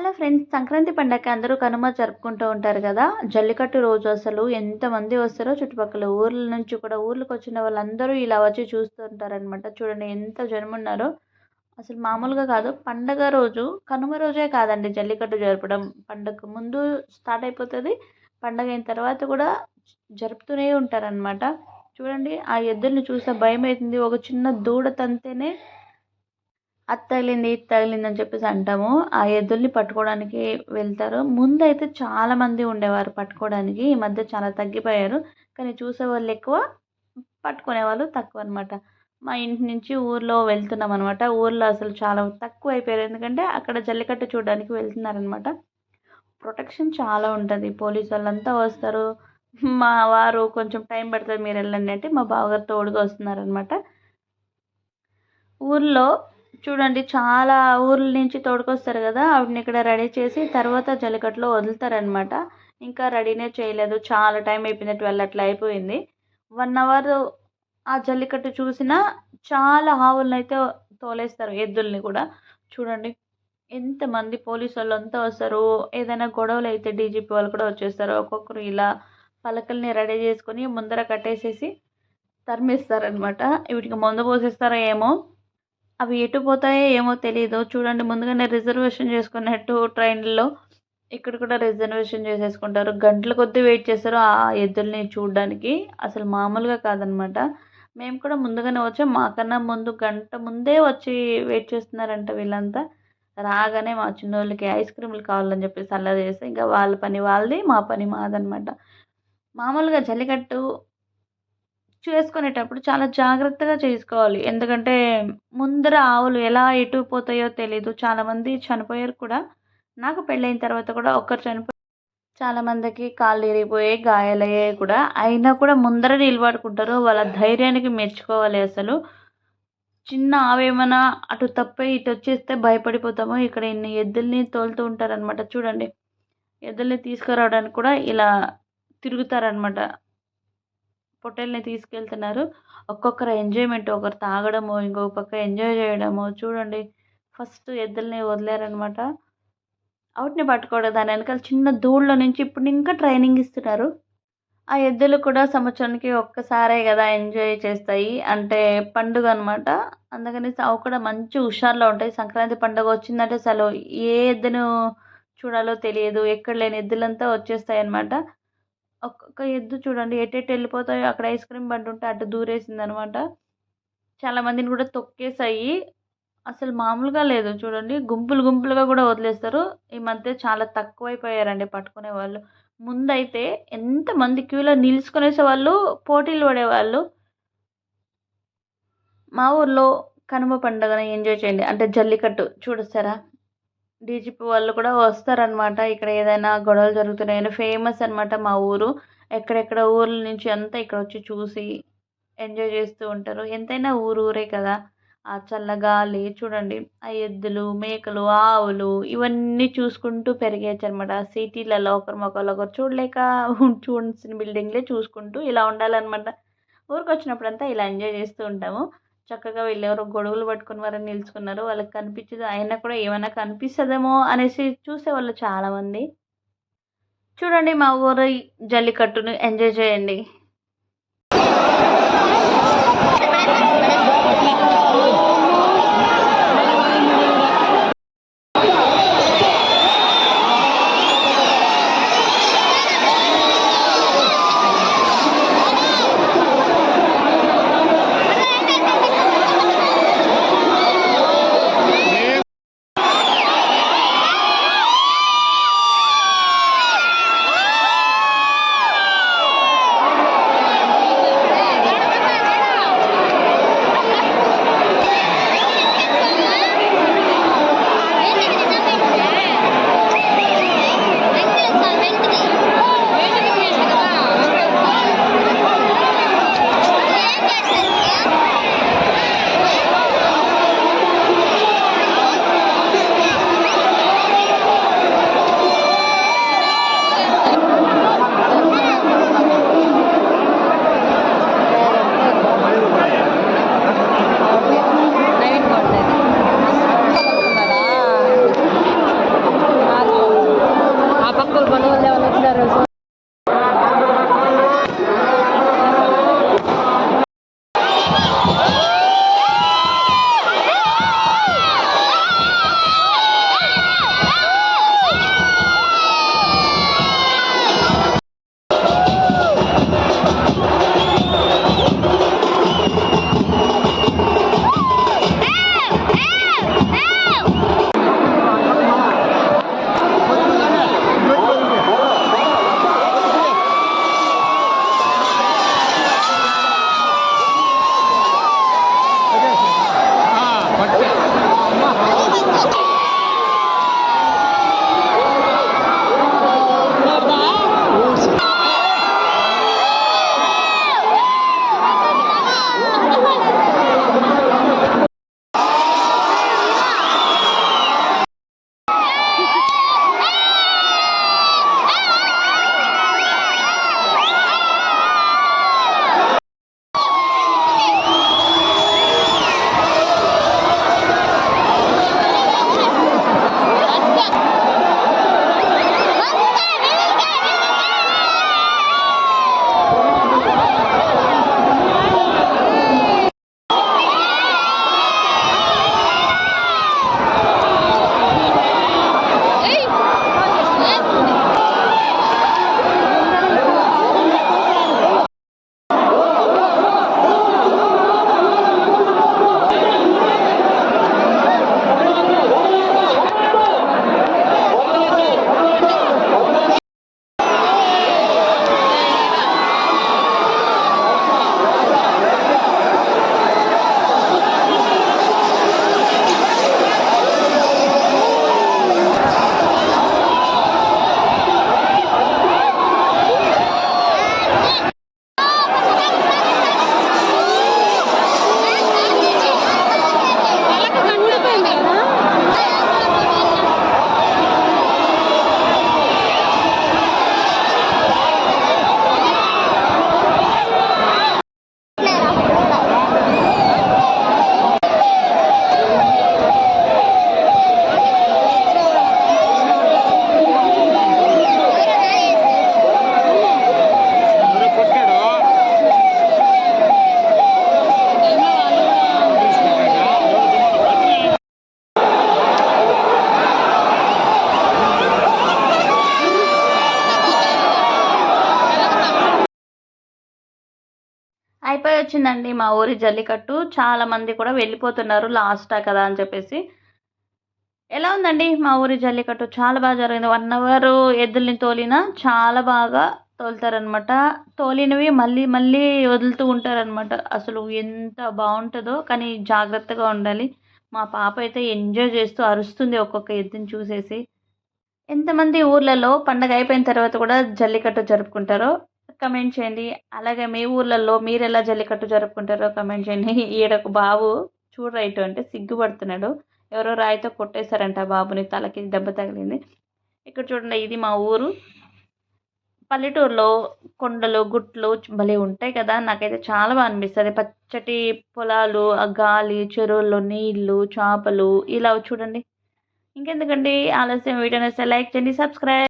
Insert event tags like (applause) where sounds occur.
అలా ఫ్రెండ్స్ సంక్రాంతి పండగకి అందరూ కనుమ జరుపుకుంటూ ఉంటారు కదా. జల్లికట్టు రోజు అసలు ఎంతమంది వస్తారో చుట్టుపక్కల ఊర్ల నుంచి కూడా ఊర్లకు వచ్చిన వాళ్ళందరూ ఇలా వచ్చి చూస్తూ ఉంటారనమాట చూడండి ఎంత జనం ఉన్నారో. అసలు మామూలుగా కాదు. పండగ రోజు కనుమ రోజే కాదండి జల్లికట్టు జరపడం. పండగకు ముందు స్టార్ట్ అయిపోతుంది. పండగ అయిన తర్వాత కూడా జరుపుతూనే ఉంటారనమాట చూడండి ఆ ఎద్దుల్ని చూస్తే భయం అవుతుంది ఒక చిన్న దూడ తంతేనే అది తగిలింది ఇది తగిలింది అని చెప్పేసి అంటాము. ఆ ఎద్దుల్ని పట్టుకోవడానికి వెళ్తారు. ముందు అయితే చాలామంది ఉండేవారు పట్టుకోవడానికి. ఈ మధ్య చాలా తగ్గిపోయారు. కానీ చూసే వాళ్ళు ఎక్కువ పట్టుకునే వాళ్ళు తక్కువ అనమాట మా ఇంటి నుంచి ఊర్లో వెళ్తున్నాం అనమాట ఊర్లో అసలు చాలా తక్కువ అయిపోయారు. ఎందుకంటే అక్కడ జల్లికట్టు చూడడానికి వెళ్తున్నారనమాట ప్రొటెక్షన్ చాలా ఉంటుంది. పోలీసు వాళ్ళంతా వస్తారు. మా వారు కొంచెం టైం పడుతుంది మీరు వెళ్ళండి అంటే మా బావగారు తోడుగా వస్తున్నారనమాట ఊర్లో చూడండి చాలా ఊర్ల నుంచి తోడుకొస్తారు కదా ఆవిడని ఇక్కడ రెడీ చేసి తర్వాత జలికట్లో వదులుతారనమాట ఇంకా రెడీనే చేయలేదు చాలా టైం అయిపోయింది ట్వెల్వ్ అట్లా అయిపోయింది. వన్ అవర్ ఆ జల్లికట్టు చూసినా చాలా ఆవులను అయితే తోలేస్తారు ఎద్దుల్ని కూడా. చూడండి ఎంతమంది పోలీసు వాళ్ళు అంతా వస్తారు ఏదైనా గొడవలు అయితే డీజీపీ వాళ్ళు కూడా వచ్చేస్తారు ఒక్కొక్కరు ఇలా పలకల్ని రెడీ చేసుకొని ముందర కట్టేసేసి తరిమిస్తారనమాట వీటికి మందు పోసేస్తారో ఏమో. అవి ఎటు పోతాయో ఏమో తెలియదు చూడండి ముందుగానే రిజర్వేషన్ చేసుకున్నట్టు ట్రైన్లో ఇక్కడ కూడా రిజర్వేషన్ చేసేసుకుంటారు. గంటల కొద్దీ వెయిట్ చేస్తారు ఆ ఎద్దుల్ని చూడడానికి. అసలు మామూలుగా కాదనమాట. మేము కూడా ముందుగానే వచ్చాం. మాకన్నా ముందు గంట ముందే వచ్చి వెయిట్ చేస్తున్నారంట వీళ్ళంతా. రాగానే మా చిన్నోళ్ళకి ఐస్ క్రీములు కావాలని చెప్పేసి అలా చేస్తే ఇంకా వాళ్ళ పని వాళ్ళది మా పని మాదనమాట. మామూలుగా జల్లికట్టు చేసుకునేటప్పుడు చాలా జాగ్రత్తగా చేసుకోవాలి. ఎందుకంటే ముందర ఆవులు ఎలా ఎటు పోతాయో తెలీదు. చాలామంది చనిపోయారు కూడా. నాకు పెళ్ళైన తర్వాత కూడా ఒక్కరు చనిపోయి చాలామందికి కాళ్ళు ఇరిగిపోయాయి గాయాలయ్యాయి కూడా. అయినా కూడా ముందర నిలబడుకుంటారు. వాళ్ళ ధైర్యానికి మెచ్చుకోవాలి అసలు. చిన్న ఆవేమైనా అటు తప్పే ఇటు వచ్చేస్తే భయపడిపోతాము. ఇక్కడ ఇన్ని ఎద్దుల్ని తోలుతూ ఉంటారనమాట చూడండి. ఎద్దుల్ని తీసుకురావడానికి కూడా ఇలా తిరుగుతారనమాట పొట్టేల్ని తీసుకెళ్తున్నారు. ఒక్కొక్కరు ఎంజాయ్మెంట్ ఒకరు తాగడము ఇంకొక పక్క ఎంజాయ్ చేయడము. చూడండి ఫస్ట్ ఎద్దుల్ని వదిలేరనమాట. అవుట్ని పట్టుకోవడం దాని వెనకాల చిన్న దూళ్ళ నుంచి ఇప్పుడు ఇంకా ట్రైనింగ్ ఇస్తున్నారు. ఆ ఎద్దులు కూడా సంవత్సరానికి ఒక్కసారే కదా ఎంజాయ్ చేస్తాయి. అంటే పండుగ అనమాట. అందుకని అవి కూడా మంచి హుషారులో ఉంటాయి. సంక్రాంతి పండుగ వచ్చిందంటే అసలు ఏ ఎద్దును చూడాలో తెలియదు. ఎక్కడ లేని ఎద్దులంతా వచ్చేస్తాయి అనమాట ఒక్కొక్క ఎద్దు చూడండి. ఎటెటు వెళ్ళిపోతాయో అక్కడ ఐస్ క్రీమ్ బండి ఉంటే అటు దూరేసింది అనమాట చాలా మందిని కూడా తొక్కేసాయి అసలు మామూలుగా లేదు చూడండి. గుంపులు గుంపులుగా కూడా వదిలేస్తారు. ఈ మధ్య చాలా తక్కువైపోయారండి పట్టుకునే వాళ్ళు. ముందైతే ఎంతమంది క్యూలో నిలుచుకునేసే వాళ్ళు పోటీలు పడేవాళ్ళు మా ఊర్లో కనుమ పండుగను ఎంజాయ్ చేయండి. అంటే జల్లికట్టు. చూడొస్తారా డీజీపీ వాళ్ళు కూడా వస్తారనమాట ఇక్కడ ఏదైనా గొడవలు జరుగుతున్నాయని ఫేమస్ అనమాట మా ఊరు. ఎక్కడెక్కడ ఊర్ల నుంచి అంతా ఇక్కడ వచ్చి చూసి ఎంజాయ్ చేస్తూ ఉంటారు. ఎంతైనా ఊరు ఊరే కదా. ఆ చల్ల గాలి చూడండి ఆ ఎద్దులు మేకలు ఆవులు ఇవన్నీ చూసుకుంటూ పెరిగేచ్చు అనమాట సిటీలలో ఒకరి మొక్కలు ఒకరు చూడలేక (laughs) చూడాల్సిన బిల్డింగ్లే చూసుకుంటూ ఇలా ఉండాలన్నమాట. ఊరికి వచ్చినప్పుడంతా ఇలా ఎంజాయ్ చేస్తూ ఉంటాము. చక్కగా వెళ్ళేవారు గొడుగులు పట్టుకుని వారని నిలుచుకున్నారు. వాళ్ళకి కనిపించదు అయినా కూడా ఏమైనా కనిపిస్తుందేమో అనేసి చూసేవాళ్ళు చాలామంది. చూడండి మా ఊరు జల్లికట్టును. ఎంజాయ్ చేయండి. అయిపోయి వచ్చిందండి మా ఊరి జల్లికట్టు. చాలా మంది కూడా వెళ్ళిపోతున్నారు లాస్టా కదా అని చెప్పేసి. ఎలా ఉందండి మా ఊరి జల్లికట్టు? చాలా బాగా జరిగింది. వన్ అవర్ ఎద్దుల్ని తోలినా చాలా బాగా తోలుతారనమాట తోలినవి మళ్ళీ మళ్ళీ వదులుతూ ఉంటారనమాట అసలు ఎంత బాగుంటుందో కానీ జాగ్రత్తగా ఉండాలి. మా పాప అయితే ఎంజాయ్ చేస్తూ అరుస్తుంది ఒక్కొక్క ఎద్దుని చూసేసి. ఎంతమంది ఊర్లలో పండగ అయిపోయిన తర్వాత కూడా జల్లికట్టు జరుపుకుంటారో కమెంట్ చేయండి. అలాగే మీ ఊర్లలో మీరు ఎలా జల్లికట్టు జరుపుకుంటారో కమెంట్ చేయండి. ఈడొక ఒక బాబు చూడరైటు అంటే సిగ్గుపడుతున్నాడు. ఎవరో రాయితో కొట్టేశారంట బాబుని. తలకి దెబ్బ తగిలింది. ఇక్కడ చూడండి ఇది మా ఊరు. పల్లెటూరులో కొండలు గుట్లు భలే ఉంటాయి కదా. నాకైతే చాలా బాగా అనిపిస్తుంది. పచ్చటి పొలాలు ఆ గాలి చెరువుల్లో నీళ్ళు చేపలు ఇలా చూడండి. ఇంకెందుకండి? ఆలస్యం వీడియో లైక్ చేయండి సబ్స్క్రైబ్